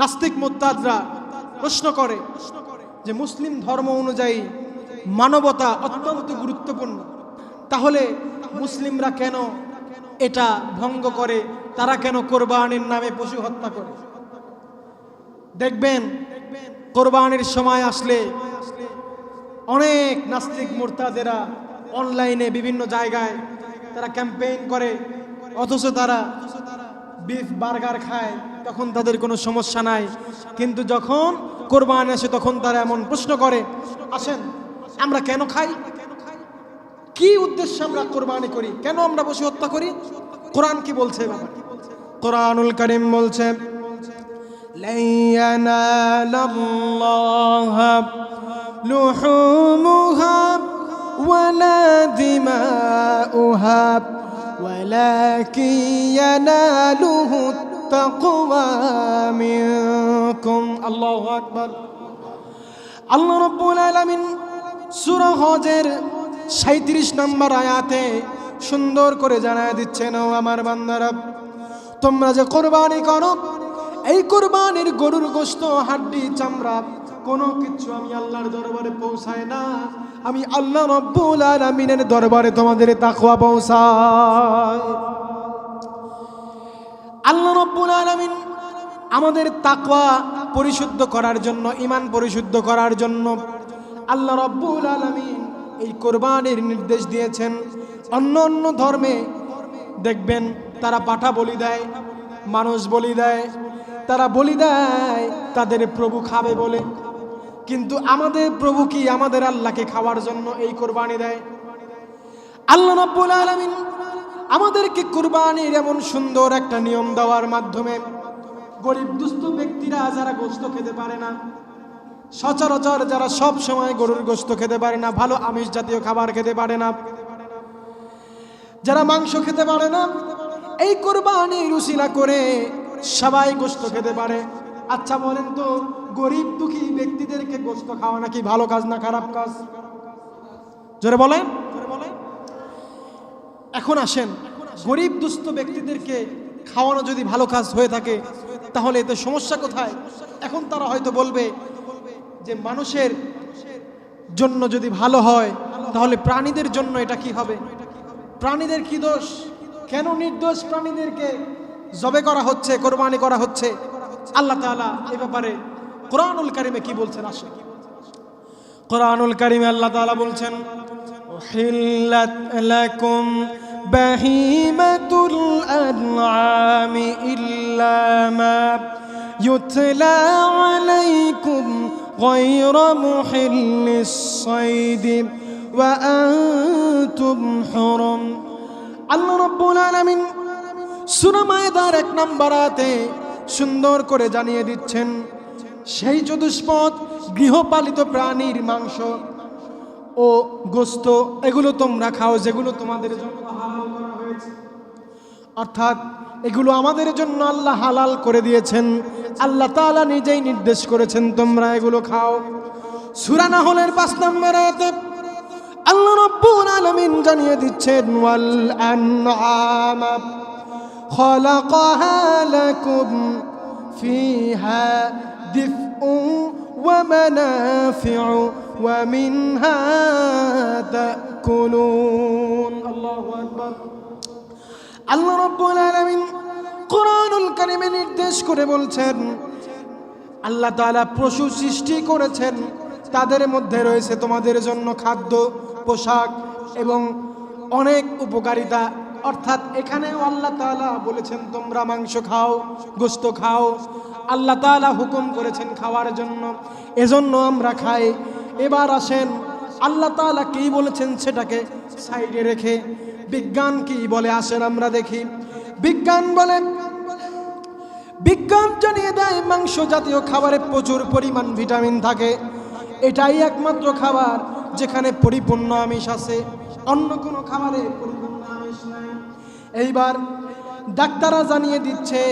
নাস্তিক মোত্তাদরা প্রশ্ন করে যে মুসলিম ধর্ম অনুযায়ী মানবতা অত্যন্ত গুরুত্বপূর্ণ। তাহলে মুসলিমরা কেন এটা ভঙ্গ করে? তারা কেন কোরবানির নামে পশু হত্যা করে? দেখবেন, কোরবানির সময় আসলে অনেক নাস্তিক মোর্তাদেরা অনলাইনে বিভিন্ন জায়গায় তারা ক্যাম্পেইন করে, অথচ তারা বিফ বার্গার খায়। তখন তাদের কোনো সমস্যা নাই কিন্তু যখন কোরবান আসে তখন তারা এমন প্রশ্ন করে আসেন আমরা কেন খাই কি উদ্দেশ্যে আমরা কোরবানি করি কেন আমরা পশু হত্যা করি কোরআন কি বলছে বাবা কোরআনুল করিম বলছে لن ينال الله لحومها ولا دماؤها ولكن يناله তাকওয়া মিনকুম। আল্লাহু আকবার। আল্লাহ রাব্বুল আলামিন সূরা হজের 37 নম্বর আয়াতে সুন্দর করে জানায় দিচ্ছেন, ও আমার বান্দারা, তোমরা যে কোরবানি করো, এই কোরবানির গরুর গোস্ত হাড্ডি, চামড়া, কোনো কিছু আমি আল্লাহর দরবারে পৌঁছায় না। আমি আল্লাহ রব্বুল আমিনের দরবারে তোমাদের তাকওয়া পৌঁছায়। আল্লাহ রব্বুল আলামিন আমাদের তাকওয়া পরিশুদ্ধ করার জন্য ইমান পরিশুদ্ধ করার জন্য আল্লাহ রব্বুল আলামিন এই কোরবানির নির্দেশ দিয়েছেন। অন্য অন্য ধর্মে দেখবেন তারা পাঠা বলি দেয়, মানুষ বলি দেয়, তারা বলি দেয়, তাদের প্রভু খাবে বলে। কিন্তু আমাদের প্রভু কি আমাদের আল্লাহকে খাওয়ার জন্য এই কোরবানি দেয়? আল্লাহ রব্বুল আলামিন আমাদেরকে কুরবানির এমন সুন্দর একটা নিয়ম দেওয়ার মাধ্যমে গরিব দুস্থ ব্যক্তিরা যারা গোস্ত খেতে পারে না, সচরাচর যারা সব সময় গরুর গোস্ত খেতে পারে না, ভালো আমিষ জাতীয় খাবার খেতে পারে না, যারা মাংস খেতে পারে না, এই কোরবানি রুসিলা করে সবাই গোস্ত খেতে পারে। আচ্ছা বলেন তো, গরিব দুঃখী ব্যক্তিদেরকে গোস্ত খাওয়া নাকি ভালো কাজ না খারাপ কাজ? জোরে বলেন। এখন আসেন। গরিব দুস্থ ব্যক্তিদেরকে খাওয়ানো যদি ভালো কাজ হয়ে থাকে, তাহলে এতে সমস্যা কোথায়? এখন তারা হয়তো বলবে যে মানুষের জন্য যদি ভালো হয়, তাহলে প্রাণীদের জন্য এটা কি হবে? প্রাণীদের কি দোষ? কেন নির্দোষ প্রাণীদেরকে জবে করা হচ্ছে, কোরবানি করা হচ্ছে? আল্লাহ তাআলা এই ব্যাপারে কোরআনুল কারিমে কি বলছেন? আসেন। কোরআনুল কারিমে আল্লাহ তাআলা বলছেন أحلت لكم بهيمة الأنعام إلا ما يتلى عليكم غير محل الصيد وأنتم حرم আল্লাহ রব্বুল আলামিন সূরা মায়েদার এক নম্বরাতে সুন্দর করে জানিয়ে দিচ্ছেন সেই চতুষ্পদ গৃহপালিত প্রাণীর মাংস ও গোস্ত এগুলো তোমরা খাও, যেগুলো তোমাদের জন্য অর্থাৎ এগুলো আমাদের জন্য আল্লাহ হালাল করে দিয়েছেন। আল্লাহ তালা নিজেই নির্দেশ করেছেন, তোমরা এগুলো খাও। সুরানা হলের পাঁচ নম্বর আল্লাহ রব্বুল আলমিন জানিয়ে দিচ্ছেন, ওয়াল আনআম খলাকাহা লাকুম ফিহা ومنها تأكلون الله أكبر আল্লাহ রব্বুল আলামিন কোরআনুল কারিমে নির্দেশ করে বলছেন আল্লাহ তাআলা পশু সৃষ্টি করেছেন তাদের মধ্যে রয়েছে তোমাদের জন্য খাদ্য পোশাক এবং অনেক উপকারিতা অর্থাৎ এখানেও আল্লাহ তাআলা বলেছেন তোমরা মাংস খাও গোস্ত খাও আল্লাহ তাআলা হুকুম করেছেন খাওয়ার জন্য এজন্য আমরা খাই এবার আসেন, আল্লাহ তাআলা কি বলেছেন সেটাকে সাইডে রেখে বিজ্ঞান কি বলে আসেন আমরা দেখি। বিজ্ঞান বলে, বিজ্ঞান জানিয়ে দেয় মাংস জাতীয় খাবারে প্রচুর পরিমাণ ভিটামিন থাকে। এটাই একমাত্র খাবার যেখানে পরিপূর্ণ আমিষ আছে, অন্য কোনো খাবারে পরিপূর্ণ আমিষ নাই। এইবার ডাক্তাররা জানিয়ে দিচ্ছে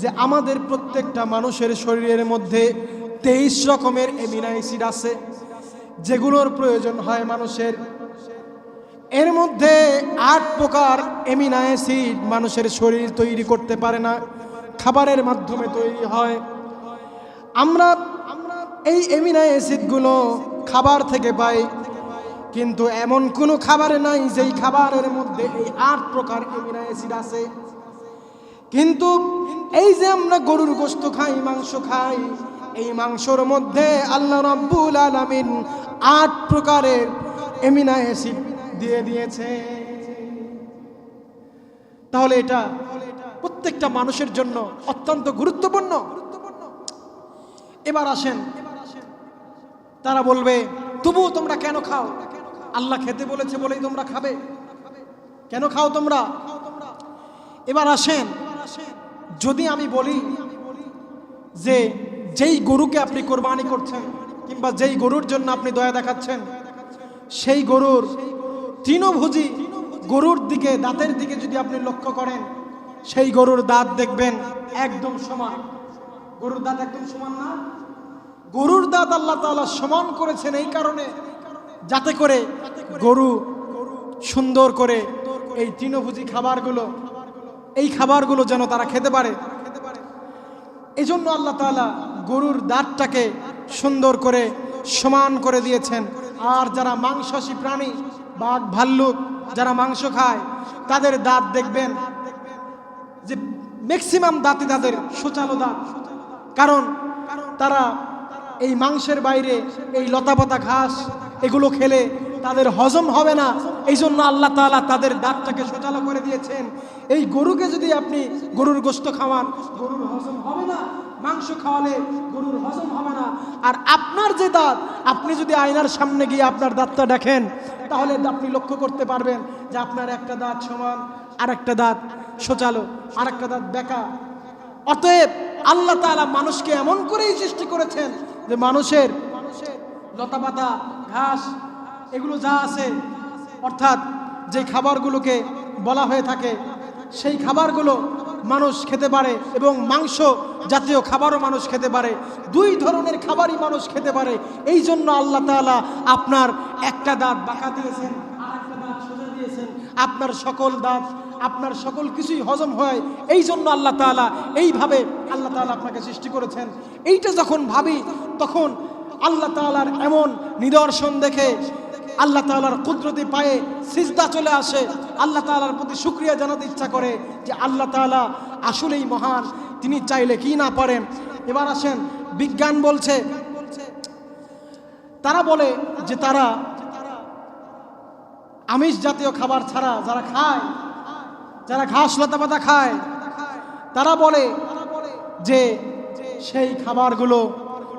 যে আমাদের প্রত্যেকটা মানুষের শরীরের মধ্যে তেইশ রকমের এমিনো অ্যাসিড আছে, যেগুলোর প্রয়োজন হয় মানুষের। এর মধ্যে আট প্রকার এমিনো অ্যাসিড মানুষের শরীর তৈরি করতে পারে না, খাবারের মাধ্যমে তৈরি হয়। আমরা, এই এমিনা অ্যাসিডগুলো খাবার থেকে পাই, কিন্তু এমন কোনো খাবার নাই যেই খাবারের মধ্যে এই আট প্রকার এমিনা অ্যাসিড আছে। কিন্তু এই যে আমরা গরুর গোস্ত খাই, মাংস খাই এই মাংসর মধ্যে আল্লাহ রাব্বুল আলামিন আট প্রকারের এমিনা অ্যাসিড দিয়ে দিয়েছে। তাহলে এটা প্রত্যেকটা মানুষের জন্য অত্যন্ত গুরুত্বপূর্ণ। এবার আসেন। তারা বলবে, তবু তোমরা কেন খাও? আল্লাহ খেতে বলেছে বলেই তোমরা খাবে। কেন খাও তোমরা? এবার আসেন। যদি আমি বলি যে যেই গরুকে আপনি কোরবানি করছেন কিংবা যেই গরুর জন্য আপনি দয়া দেখাচ্ছেন, সেই গরুর তৃণভোজী গরুর দিকে, দাঁতের দিকে যদি আপনি লক্ষ্য করেন, সেই গরুর দাঁত দেখবেন একদম সমান। গরুর দাঁত একদম সমান না? গরুর দাঁত আল্লাহ তাআলা সমান করেছেন এই কারণে, যাতে করে গরু সুন্দর করে এই তৃণভোজী খাবারগুলো, এই খাবারগুলো যেন তারা খেতে পারে। এই জন্য আল্লাহ তাআলা গরুর দাঁতটাকে সুন্দর করে সমান করে দিয়েছেন। আর যারা মাংসাশী প্রাণী, বাঘ, ভাল্লুক, যারা মাংস খায়, তাদের দাঁত দেখবেন যে ম্যাক্সিমাম দাঁতই তাদের সুচালো দাঁত। কারণ তারা এই মাংসের বাইরে এই লতাপাতা ঘাস, এগুলো খেলে তাদের হজম হবে না। এই জন্য আল্লাহ তাআলা তাদের দাঁতটাকে সোচালো করে দিয়েছেন। এই গরুকে যদি আপনি গরুর গোস্ত খাওয়ান, গরুর হজম হবে না। মাংস খাওয়ালে গরুর হজম হবে না। আর আপনার যে দাঁত, আপনি যদি আয়নার সামনে গিয়ে আপনার দাঁতটা দেখেন, তাহলে আপনি লক্ষ্য করতে পারবেন যে আপনার একটা দাঁত সমান আর একটা দাঁত সোচালো আর একটা দাঁত বেকা। অতএব আল্লাহ তাআলা মানুষকে এমন করেই সৃষ্টি করেছেন যে মানুষের লতাপাতা, ঘাস, এগুলো যা আছে, অর্থাৎ যে খাবারগুলোকে বলা হয়ে থাকে, সেই খাবারগুলো মানুষ খেতে পারে এবং মাংস জাতীয় খাবারও মানুষ খেতে পারে, দুই ধরনের খাবারই মানুষ খেতে পারে। এই জন্য আল্লাহ তাআলা আপনার একটা দাঁত বাঁকা দিয়েছেন দিয়েছেন। আপনার সকল দাঁত, আপনার সকল কিছুই হজম হয়। এই জন্য আল্লাহ তাআলা এইভাবে আল্লাহ তাআলা আপনাকে সৃষ্টি করেছেন। এইটা যখন ভাবি, তখন আল্লাহ তাআলার এমন নিদর্শন দেখে আল্লাহ তাআলার কুদরতি পায়ে সিজদা চলে আসে। আল্লাহ তাআলার প্রতি শুক্রিয়া জানাতে ইচ্ছা করে যে আল্লাহ তাআলা আসলেই মহান। তিনি চাইলে কি না পারেন? এবার আসেন, বিজ্ঞান বলছে, তারা বলে যে তারা আমিষ জাতীয় খাবার ছাড়া যারা খায়, যারা ঘাস, লতা পাতা খায়, তারা বলে যে সেই খাবারগুলো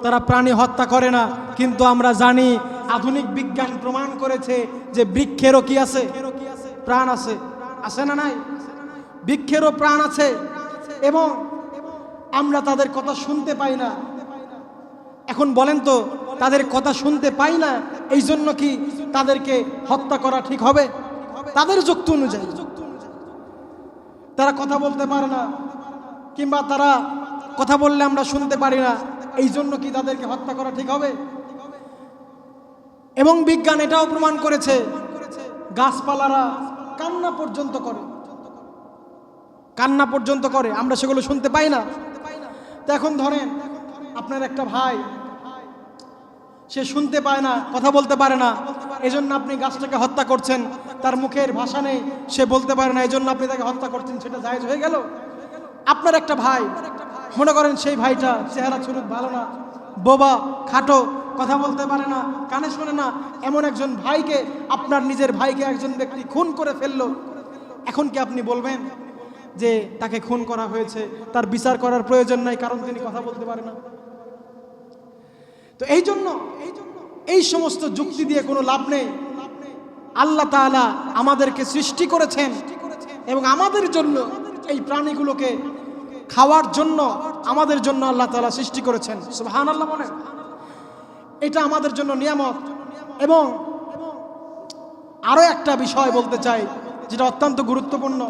তারা প্রাণী হত্যা করে না। কিন্তু আমরা জানি, আধুনিক বিজ্ঞান প্রমাণ করেছে যে বৃক্ষেরও কি আছে? প্রাণ আছে। আছে না নাই? বৃক্ষেরও প্রাণ আছে। এবং আমরা তাদের কথা শুনতে পাই না। এখন বলেন তো, তাদের কথা শুনতে পাই না এই জন্য কি তাদেরকে হত্যা করা ঠিক হবে? তাদের যুক্তি অনুযায়ী। তারা কথা বলতে পারে না, কিংবা তারা কথা বললে আমরা শুনতে পারি না এই জন্য কি তাদেরকে হত্যা করা ঠিক হবে? এবং বিজ্ঞান এটাও প্রমাণ করেছে, গাছপালারা কান্না পর্যন্ত করে। কান্না পর্যন্ত করে, আমরা সেগুলো শুনতে পাই না। এখন ধরেন, আপনার একটা ভাই, সে শুনতে পায় না, কথা বলতে পারে না, এজন্য আপনি গাছটাকে হত্যা করছেন, তার মুখের ভাষা নেই, সে বলতে পারে না, এজন্য আপনি তাকে হত্যা করছেন, সেটা জায়েজ হয়ে গেল? আপনার একটা ভাই, মনে করেন সেই ভাইটা চেহারা চুরুক ভালো না, বোবা, খাটো, কথা বলতে পারে না, কানে শোনে না, এমন একজন ভাইকে, আপনার নিজের ভাইকে একজন ব্যক্তি খুন করে ফেলল, এখন কি আপনি বলবেন? যে তাকে খুন করা হয়েছে, তার বিচার করার প্রয়োজন নাই, কারণ তিনি কথা বলতে পারে না। তো এই জন্য এই জন্য এই সমস্ত যুক্তি দিয়ে কোনো লাভ নেই। আল্লাহ তাআলা আমাদেরকে সৃষ্টি করেছেন এবং আমাদের জন্য এই প্রাণীগুলোকে খাওয়ার জন্য আমাদের জন্য আল্লাহ তাআলা সৃষ্টি করেছেন। সুবহান আল্লাহ বলেন। এটা আমাদের জন্য নিয়ামত। এবং আরও একটা বিষয় বলতে চাই, যেটা অত্যন্ত গুরুত্বপূর্ণ।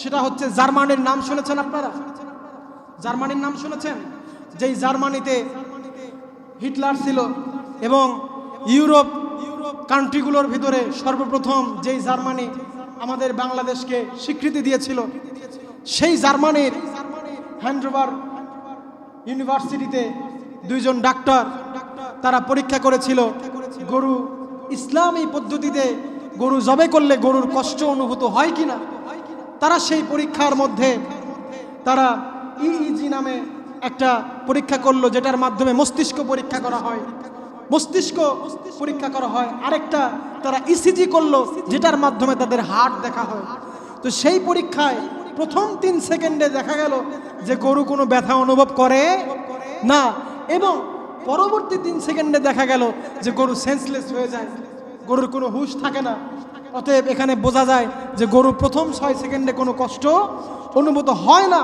সেটা হচ্ছে জার্মানির নাম শুনেছেন আপনারা? জার্মানির নাম শুনেছেন? যেই জার্মানিতে হিটলার ছিল এবং ইউরোপ ইউরোপ কান্ট্রিগুলোর ভিতরে সর্বপ্রথম যেই জার্মানি আমাদের বাংলাদেশকে স্বীকৃতি দিয়েছিল, সেই জার্মানির হ্যান্ডোভার ইউনিভার্সিটিতে দুইজন ডাক্তার তারা পরীক্ষা করেছিল, গরু ইসলামী পদ্ধতিতে গরু জবে করলে গরুর কষ্ট অনুভূত হয় কিনা? তারা সেই পরীক্ষার মধ্যে তারা ইইজি নামে একটা পরীক্ষা করল, যেটার মাধ্যমে মস্তিষ্ক পরীক্ষা করা হয়। মস্তিষ্ক পরীক্ষা করা হয়। আরেকটা তারা ইসিজি করল, যেটার মাধ্যমে তাদের হার্ট দেখা হয়। তো সেই পরীক্ষায় প্রথম তিন সেকেন্ডে দেখা গেল যে গরু কোনো ব্যথা অনুভব করে না, এবং পরবর্তী তিন সেকেন্ডে দেখা গেল যে গরু সেন্সলেস হয়ে যায়। গরুর কোনো হুঁশ থাকে না। অতএব এখানে বোঝা যায় যে গরু প্রথম ছয় সেকেন্ডে কোনো কষ্ট অনুভূত হয় না।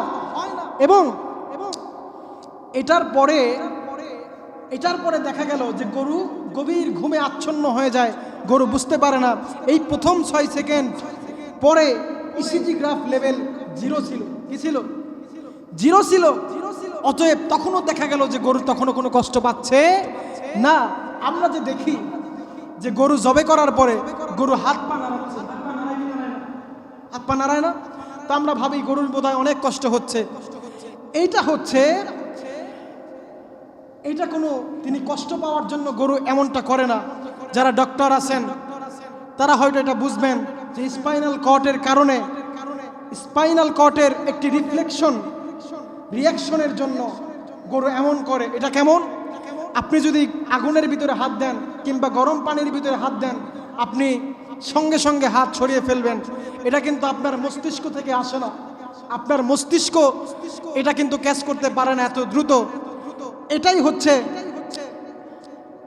এবং এটার পরে এটার পরে দেখা গেল যে গরু গভীর ঘুমে আচ্ছন্ন হয়ে যায়। গরু বুঝতে পারে না। এই প্রথম ছয় সেকেন্ড পরে ইসিজি গ্রাফ লেভেল জিরো ছিল। কি ছিল? জিরো ছিল। অতএব তখনও দেখা গেল যে গরু তখনও কোনো কষ্ট পাচ্ছে না। আমরা যে দেখি যে গরু জবে করার পরে গরু হাত পা হাত পা নাড়ায় না? তো আমরা ভাবি গরুর বোধহয় অনেক কষ্ট হচ্ছে। এইটা হচ্ছে এটা কোনো তিনি কষ্ট পাওয়ার জন্য গরু এমনটা করে না। যারা ডক্টর আছেন, তারা হয়তো এটা বুঝবেন যে স্পাইনাল কটের কারণে, স্পাইনাল কটের একটি রিফ্লেকশন, রিয়াকশনের জন্য গরু এমন করে। এটা কেমন? আপনি যদি আগুনের ভিতরে হাত দেন কিংবা গরম পানির ভিতরে হাত দেন, আপনি সঙ্গে সঙ্গে হাত ছড়িয়ে ফেলবেন। এটা কিন্তু আপনার মস্তিষ্ক থেকে আসে না। আপনার মস্তিষ্ক এটা কিন্তু ক্যাচ করতে পারে না এত দ্রুত। এটাই হচ্ছে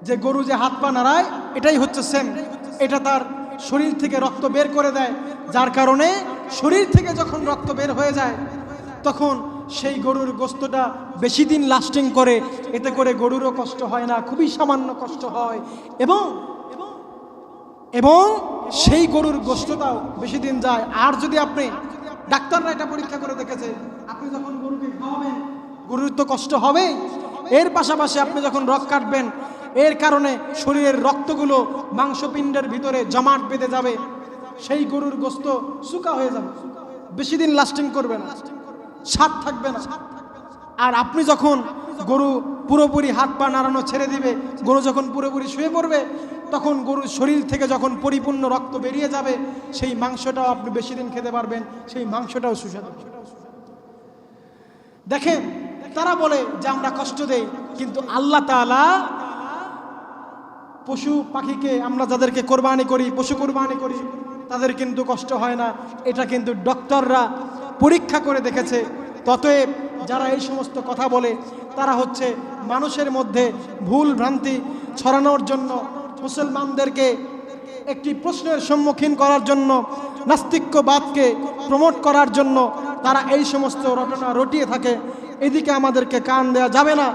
যে গরু যে হাত পা নাড়ায়, এটাই হচ্ছে সেম। এটা তার শরীর থেকে রক্ত বের করে দেয়। যার কারণে শরীর থেকে যখন রক্ত বের হয়ে যায়, তখন সেই গরুর গোস্তটা বেশি দিন লাস্টিং করে, এতে করে গরুরও কষ্ট হয় না, খুবই সামান্য কষ্ট হয়। এবং এবং সেই গরুর গোস্তটাও বেশি দিন যায়। আর যদি আপনি ডাক্তাররা এটা পরীক্ষা করে দেখেছে, আপনি যখন গরুকে খাওয়াবেন, গরুর তো কষ্ট হবেই এর পাশাপাশি আপনি যখন রক কাটবেন, এর কারণে শরীরের রক্তগুলো মাংসপিণ্ডের ভিতরে জমাট বেঁধে যাবে। সেই গরুর গোস্ত শুকা হয়ে যাবে। বেশি দিন লাস্টিং করবে না। স্বাদ থাকবে না। আর আপনি যখন গরু পুরোপুরি হাত পা নাড়ানো ছেড়ে দিবে, গরু যখন পুরোপুরি শুয়ে পড়বে, তখন গরুর শরীর থেকে যখন পরিপূর্ণ রক্ত বেরিয়ে যাবে, সেই মাংসটাও আপনি বেশি দিন খেতে পারবেন, সেই মাংসটাও সুস্বাদু। দেখেন, তারা বলে যে আমরা কষ্ট দেই, কিন্তু আল্লাহ তাআলা পশু পাখিকে আমরা যাদেরকে কোরবানি করি, পশু কোরবানি করি, তাদের কিন্তু কষ্ট হয় না। এটা কিন্তু ডক্টররা পরীক্ষা করে দেখেছে। ততএব যারা এই সমস্ত কথা বলে, তারা হচ্ছে মানুষের মধ্যে ভুল ভ্রান্তি ছড়ানোর জন্য, মুসলমানদেরকে একটি প্রশ্নের সম্মুখীন করার জন্য, নাস্তিক্যবাদকে প্রমোট করার জন্য তারা এই সমস্ত রটনা রটিয়ে থাকে। এদিকে আমাদেরকে কান দেওয়া যাবে না।